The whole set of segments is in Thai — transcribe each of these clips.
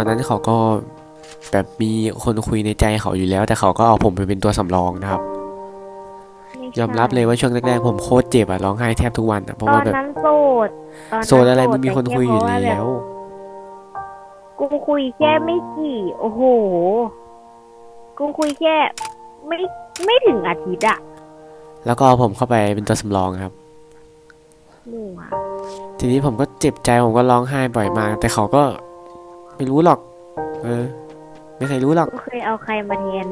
ตอนนั้นเขาก็แบบมีคนคุยในใจเขาอยู่แล้ว แต่เขาก็เอาผมไปเป็นตัวสำรองนะครับไม่ใช่ยอมรับเลยว่าช่วงแรกๆผมโคตรเจ็บอะร้องไห้แทบทุกวันอะเพราะตอว่านแบบนั้นโสดตนนั้นโซนอะไรมันมีคนคุยอยู่แต่ค่เพราะาแล้ว กูคุยแค่ไม่กี่ โอ้โห กูคุยแค่ไม่ไม่ถึงอาทิตย์อะแล้วก็เอาผมเข้าไปเป็นตัวสำรองครับ หนูอะทีนี้ผมก็เจ็บใจผมก็ร้องไห้บ่อยมาก แต่เขาก็ ไม่รู้หรอก เออ ไม่เคยรู้หรอกกูเคยเอาใครมาแทน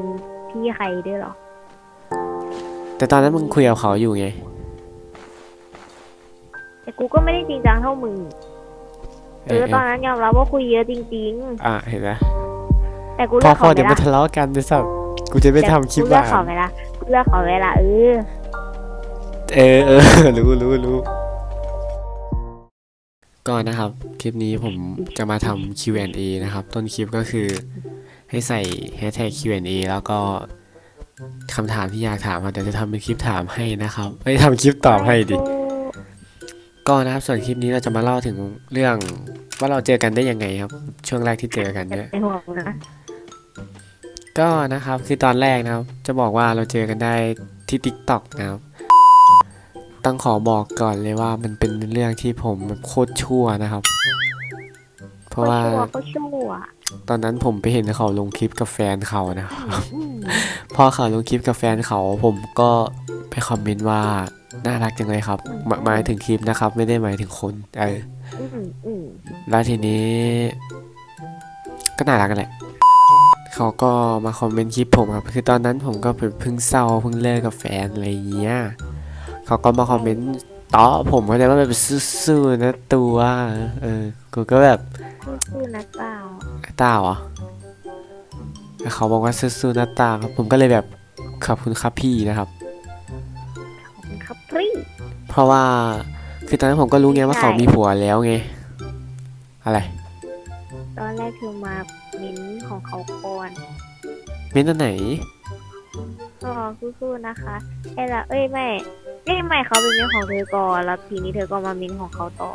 พี่ใครด้วยเหรอ แต่ตอนนั้นมึงคุยกับเขาอยู่ไง แต่กูก็ไม่ได้จริงจังเท่ามึง เอเอออเอตออนนั้นยอมรับว่าคุยเยอะจริงอะเห็นไหมๆแต่กูพเลืออกพอเขาเดี๋ยวไม่มาละทะเลาะกันจะสับกูจะไม่ทำคลิปกูเลืว่าอกเขาไม่ละกูเลือกเขาไม่ละเออ เออเออรู้รู้รู้ ก่อนนะครับคลิปนี้ผมจะมาทำ Q&A นะครับ ต้นคลิปก็คือให้ใส่ hashtag Q&A แล้วก็คำถามที่อยากถามเดี๋ยวจะทำเป็นคลิปถามให้นะครับไม่ทำคลิปตอบให้ดิก็นะครับส่วนคลิปนี้เราจะมาเล่าถึงเรื่องว่าเราเจอกันได้ยังไงครับ ช่วงแรกที่เจอกันเนี่ยก็นะครับคือตอนแรกนะครับ จะบอกว่าเราเจอกันได้ที่ TikTok นะครับ ต้องขอบอกก่อนเลยว่ามันเป็นเรื่องที่ผมแบบโคตรชั่วนะครับ เพราะว่าก็ชั่วก็ชั่วตอนนั้นผมไปเห็นเขาลงคลิปกับแฟนเขานะครับอืมพอเขาลงคลิปกับแฟนเขาผมก็ไปคอมเมนต์ว่าน่ารักจังเลยครับหมหมายถึงคลิปนะครับ ไม่ได้หมายถึงคนเอออืมอืมแล้วทีนี้ ก็น่ารักกันแหละเขาก็มาคอมเมนต์คลิปผมครับ คือตอนนั้นผมก็เพิ่งเศร้าเพิ่งเลิกกับแฟนอะไรอย่างเงี้ย เขาก็มาคอมเมนต์ต่อผมก็เลยว่าแบบสู้ๆนะตัวเออกูก็แบบสู้ๆนะเปล่าตาเหรอแล้วเขาบอกว่าสู้ๆนะตาครับผมก็เลยแบบขอบคุณครับพี่นะครับขอบคุณครับพี่เพราะว่าคือตอนนั้นผมก็รู้ไงว่าเขามีผัวแล้วไงอะไร ตอนแรกคือมามิ้นท์ของเขาก่อนเม้นต์อันไหนก็สู้ๆนะคะไอ้ละเอ้ยไม่ ไม่ไม่เขาเป็นมิ้นท์ของเธอก่อนแล้วทีนี้เธอก็มามิ้นท์ของเขาต่อ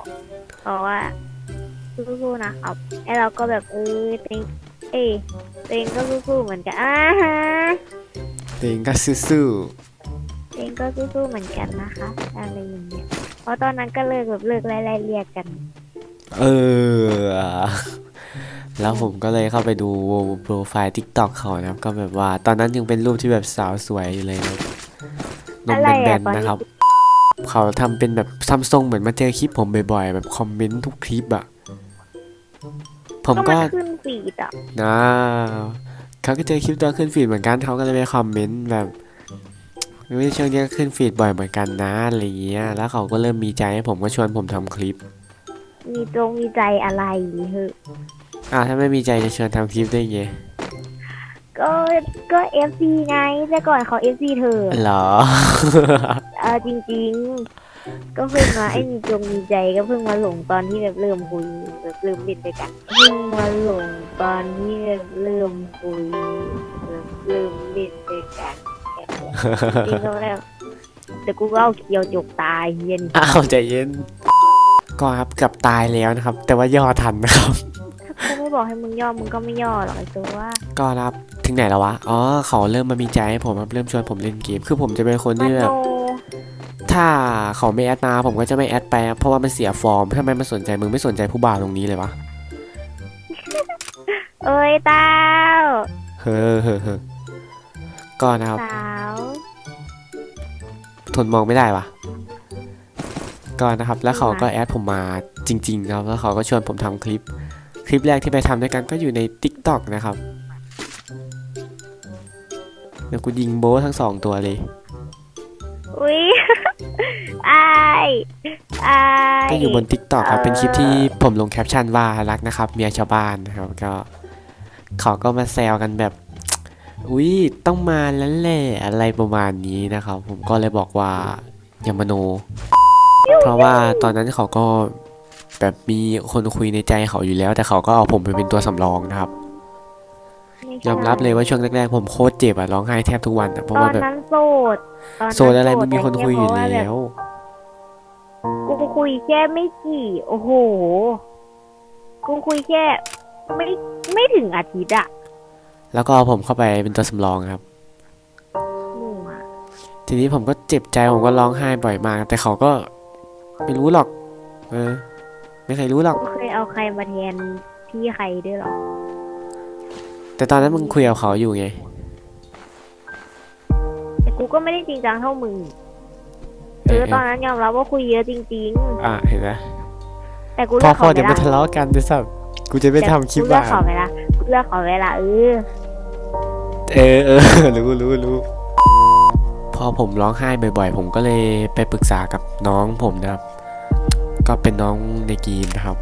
เพราะว่าสู้ๆนะครับไอ้เราก็แบบเออเต็งเอ้ยเต็งก็สู้ๆเหมือนกันอ่าฮะเต็งก็สู้เต็งก็สู้ๆเหมือนกันนะคะอะไรอย่างเงี้ยเพราะตอนนั้นก็เลิกแบบเลิกไล่ๆเรียกกัน ๆเออ แล้วผมก็เลยเข้าไปดูโปรไฟล์ TikTok เขานะครับ ก็แบบว่า ตอนนั้นยังเป็นรูปที่แบบสาวสวยอยู่เลยนะครับ นมอะไรแบอะนตอนๆนี้นะครับ เขาทำเป็นแบบซัมซุงเหมือนมาเจอคลิปผมบ่อยๆ แบบคอมเมนต์ทุกคลิปอะผมก็ก็มันขึ้นฟีดอะนะเขาก็เจอคลิปตัวขึ้นฟีดเหมือนกันเขาก็เลยไปคอมเมนต์แบบไม่ช่วงนี้ก็ขึ้นฟีดบ่อยเหมือนกันนะอะไรเงี้ย แล้วเขาก็เริ่มมีใจให้ผมก็ชวนผมทำคลิป มีตรงมีใจอะไรเหอะอ่าถ้าไม่มีใจจะชวนทำคลิปได้ไง ก็ก็เอฟซีไงแต่ก่อนเขาเอฟซีเธอเหรอ เออจริง ๆ ก็เพิ่งมาไอ้มีจงมีใจก็เพิ่งมาหลงตอนที่แบบเริ่มคุยแบบเริ่มเล่นด้วยกันเพิ่งมาหลงตอนที่แบบเริ่มคุยแบบเริ่มเล่นด้วยกันจริงๆก็แบบแต่กูก็เอาเคียวจกตายเย็นอ้าวใจเย็น ก็ครับเกับตายแล้วนะครับ แต่ว่าย่อทันนะครับ ถ้ากูไม่บอกให้มึงย่อมึงก็ไม่ย่อหรอกไอ้ตัวว่า ก็นะครับ ถึงไหนแล้ววะ อ๋อเขาเริ่มมามีใจให้ผมครับเริ่มชวนผมเล่นเกม คือผมจะเป็นคนมาที่แบโนบถ้าเขาไม่แอดมาผมก็จะไม่แอดไปครับเพราะว่ามันเสียฟอร์มทำไมมันสนใจมึงไม่สนใจผู้บ่าวตรงนี้เลยวะ เอ้ยเต้าเฮ้อเฮ้อเฮ้อก็นะครับ สาว ทนมองไม่ได้วะก็นะครับ แล้วเขาก็แอดผมมาจริงๆครับ แล้วเขาก็ชวนผมทำคลิป คลิปแรกที่ไปทำด้วยกันก็อยู่ใน TikTok นะครับ เดี๋ยวกูยิงโบททั้งสองตัวเลย อุ้ยอายอายก็อยู่บน TikTok ครับเออเป็นคลิปที่ผมลงแคปชั่นว่ารักนะครับ เมียชาวบ้านนะครับ ก็เขาก็มาแซวกันแบบ อุ้ยต้องมาแล้วแหละอะไรประมาณนี้นะครับ ผมก็เลยบอกว่าอย่ามโน เพราะว่าตอนนั้นเขาก็แบบมีคนคุยในใจเขาอยู่แล้ว แต่เขาก็เอาผมไปเป็นตัวสำรองนะครับ ไม่ใช่ยอมรับเลยว่าช่วงแรกๆผมโคตรเจ็บอะร้องไห้แทบทุกวันอะเพราะตอว่านแบบนั้นโสดตอนนั้นโซนอะไรมันมีคนคุยอยู่แต่แล้เพราะาวแบบกูคุยแค่ไม่กี่ โอ้โห กูคุยแค่ไม่ไม่ถึงอาทิตย์อะแล้วก็เอาผมเข้าไปเป็นตัวสำรองครับมั่วทีนี้ผมก็เจ็บใจผมก็ร้องไห้บ่อยมาก แต่เขาก็ไม่รู้หรอก เออ ไม่เคยรู้หรอก กูเคยเอาใครมาแทนพี่ใครด้วยเหรอ แต่ตอนนั้นมึงคุยกับเขาอยู่ไง แต่กูก็ไม่ได้จริงจังเท่ามึงเอคืออตอนนั้นยอมรับว่าคุยเยอะจริง อะเห็นไหมๆ แต่กูพเลืออกพอเขาเดี๋ยวเวมาลาทะเลาะกันด้วยซ้ำกูจะไม่ทำคลิปกูเลือว่ากเขาเวลากูเลือกเขาเวลาเออเออเออ รู้รู้รู้พอผมร้องไห้บ่อยๆ ผมก็เลยไปปรึกษากับน้องผมนะครับ ก็เป็นน้องในเกีมนะครับ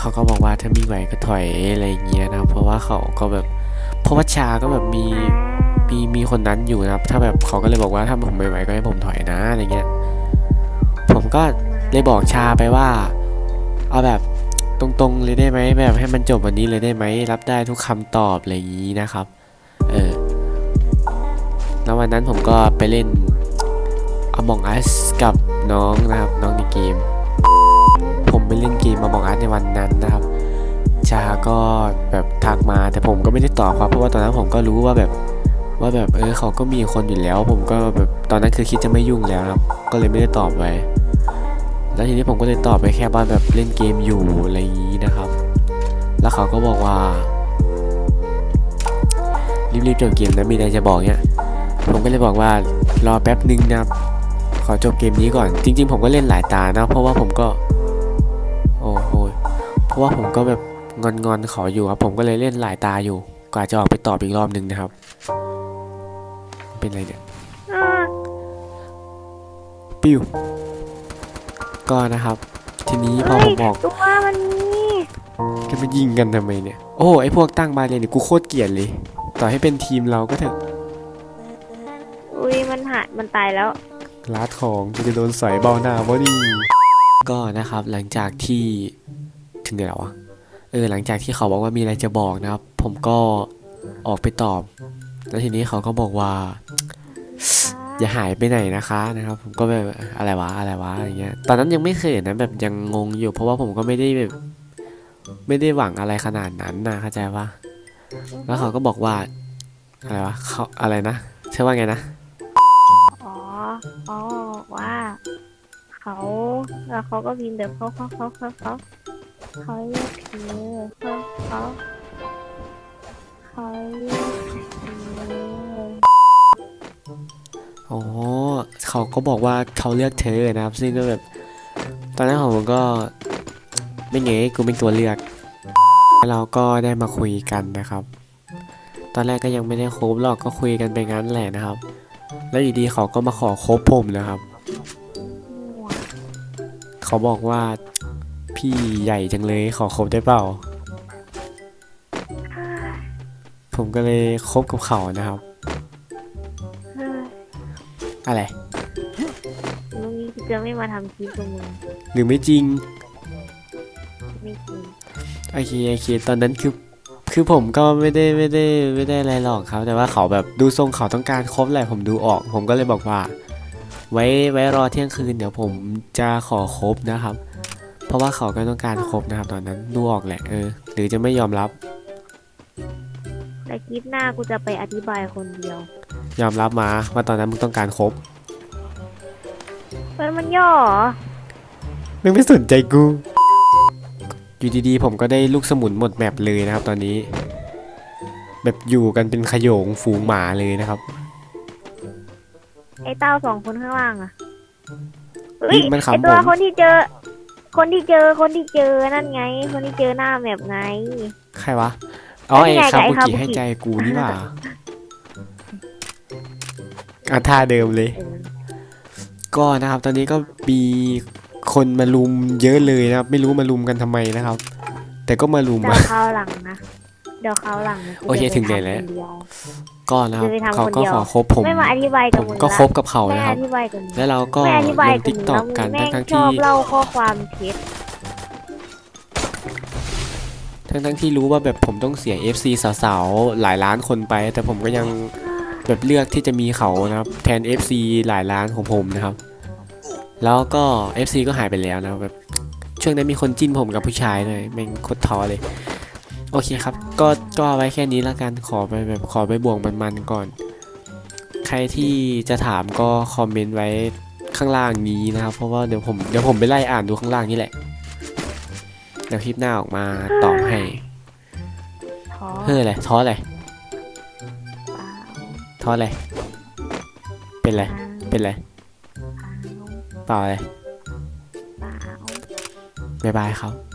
เขาก็บอกว่าถ้าม่ไหวก็ถอยอะไรอย่างเงี้ยนะเพราะว่าเขาก็แบบเพราะว่าชาก็แบบมีมีมีคนนั้นอยู่นะครับ ถ้าแบบเขาก็เลยบอกว่าถ้าผมไม่ไหวก็ให้ผมถอยนะอะไรเงี้ยผมก็เลยบอกชาไปว่า เอาแบบตรงๆเลยได้ไหมแบบให้มันจบวันนี้เลยได้ไหมรับได้ทุกคำตอบอะไรอย่างนี้นะครับ เออแล้ววันนั้นผมก็ไปเล่น Among Us กับน้องนะครับ น้องในเกม ผมไปเล่นเกม Among Us ในวันนั้นนะครับ ชาก็แบบทักมาแต่ผมก็ไม่ได้ตอบครับเพราะว่าตอนนั้นผมก็รู้ว่าแบบว่าแบบเออเขาก็มีคนอยู่แล้ว ผมก็แบบตอนนั้นคือคิดจะไม่ยุ่งแล้วครับ ก็เลยไม่ได้ตอบไว้ แล้วทีนี้ผมก็เลยตอบไปแค่ว่าแบบเล่นเกมอยู่อะไรอย่างนี้นะครับ แล้วเขาก็บอกว่ารีบๆจบเกมนะมีอะไรจะบอกเนี่ยผมก็เลยบอกว่ารอแป๊บหนึ่งนะครับขอจบเกมนี้ก่อน จริง ๆ ผมก็เล่นหลายตานะเพราะว่าผมก็ ราะว่าผมก็แบบงอนๆเขาอยู่ครับ ผมก็เลยเล่นหลายตาอยู่กว่าจะออกไปตอบอีกรอบหนึ่งนะครับ เป็นไรเนี่ยอ่าปิ้วก็นะครับ ทีนี้พอผมบอกตัวมันมีจะมายิงกันทำไมเนี่ย โอ้ไอพวกตั้งบาเรียนเนี่ยกูโคตรเกลียดเลย ต่อให้เป็นทีมเราก็เถอะ อุ้ยมันหายมันตายแล้วลาดของกูจะโดนสอยเบาหน้าบ่ดีก็นะครับหลังจากที่ ถึงไหนแล้ววะเออหลังจากที่เขาบอกว่ามีอะไรจะบอกนะครับ ผมก็ออกไปตอบ แล้วทีนี้เขาก็บอกว่า อย่าหายไปไหนนะคะนะครับ ผมก็แบบอะไรวะอะไรวะอะไรเงี้ยตอนนั้นยังไม่เคยนะแบบยังงงอยู่ เพราะว่าผมก็ไม่ได้แบบ ไม่ได้หวังอะไรขนาดนั้นนะเข้าใจปะแล้วเขาก็บอกว่า อะไรวะเขาอะไรนะใช่ว่าไงนะอ๋ออ๋อว่าเขาแล้วเขาก็พิมพ์แบบเขาเขาเขาเขาเขา เขาเรียกเธอเขาเขาเขาเรียกเธออ๋อเขาก็บอกว่าเขาเลือกเธอนะครับ ซึ่งก็แบบ ตอนนั้นผมก็ไม่เงยกูเป็นตัวเลือกแล้วเราก็ได้มาคุยกันนะครับ ตอนแรกก็ยังไม่ได้คบหรอกก็คุยกันไปงั้นแหละนะครับ แล้วอยู่ดีเขาก็มาขอคบผมนะครับ เขาบอกว่า พี่ใหญ่จังเลยขอคบได้เปล่า ผมก็เลยคบกับเขานะครับเฮ้ยอะไรมึงนี่กูจะไม่มาทำคลิปกับมึงหรือไม่จริงไม่จริงโอเคโอเคตอนนั้นคือคือผมก็ไม่ได้ไม่ได้ไม่ได้อะไรหรอกครับ แต่ว่าเขาแบบดูทรงเขาต้องการคบแหละผมดูออก ผมก็เลยบอกว่า ไว้ไว้รอเที่ยงคืนเดี๋ยวผมจะขอคบนะครับ เพราะว่าเขาก็ต้องการคบนะครับ ตอนนั้นดูออกแหละเออ หรือจะไม่ยอมรับ แต่คลิปหน้ากูจะไปอธิบายคนเดียว ยอมรับมาว่าตอนนั้นมึงต้องการคบเฮ้ยมันย่อเหรอมึงไม่สนใจกู อยู่ดีๆผมก็ได้ลูกสมุนหมดแมปเลยนะครับ ตอนนี้ แบบอยู่กันเป็นขโยงฝูงหมาเลยนะครับ ไอ้เต้าสองคนข้างล่างอะเฮ้นี่ยมันไอขำผตัวมคนที่เจอ คนที่เจอคนที่เจอนั่นไง คนที่เจอหน้าแบบไง ใครวะ อ๋อนี่ไอ้ไงคาไอ้บุคาบุกิกิให้ใจกูนี่หว่าอะท่าเดิมเลยเออก็นะครับตอนนี้ก็มีคนมาลุมเยอะเลยนะครับ ไม่รู้มาลุมกันทำไมนะครับ แต่ก็มาลุมเดี๋ยอะวคราวหลังนะ เดี๋ยวคราวหลังนะกูโอเคจะปถึงไหนทำแล้วคนเดียวก็นะครับจะไปทำเขาคนก็เดียวขอคบผม ไม่มาอธิบายผกับมมึงก็ละคบกับเขาไม่นะครับอธิบายกับมึงแล้วเราก็ไม่อธิบายลงกับติ๊กมึงตแล้อวกมึงกันแม่งทั้งๆชอที่บเล่าข้อความเท็จทั้งทั้งๆที่รู้ว่าแบบผมต้องเสีย FC สาวๆ หลายล้านคนไป แต่ผมก็ยังแบบเลือกที่จะมีเขานะครับ แทน FC หลายล้านของผมนะครับ แล้วก็ FC ก็หายไปแล้วนะครับแบบช่วงนั้นมีคนจิ้นผมกับผู้ชายเลยแม่งโคตรท้อเลย โอเคครับ ก็ก็เอาไว้แค่นี้แล้วกันขอไปแบบขอไปบ่วงมันๆก่อน ใครที่จะถามก็คอมเมนต์ไว้ข้างล่างนี้นะครับ เพราะว่าเดี๋ยวผมเดี๋ยวผมไปไล่อ่านดูข้างล่างนี่แหละเดี๋ยวคลิปหน้าออกมาตอบให้ท้อเฮ้ยอะไรท้ออะไรเปล่าท้ออะไรเป็นไรเปล่าเป็นไรเปล่าอะไรเปล่าบ๊ายบายครับ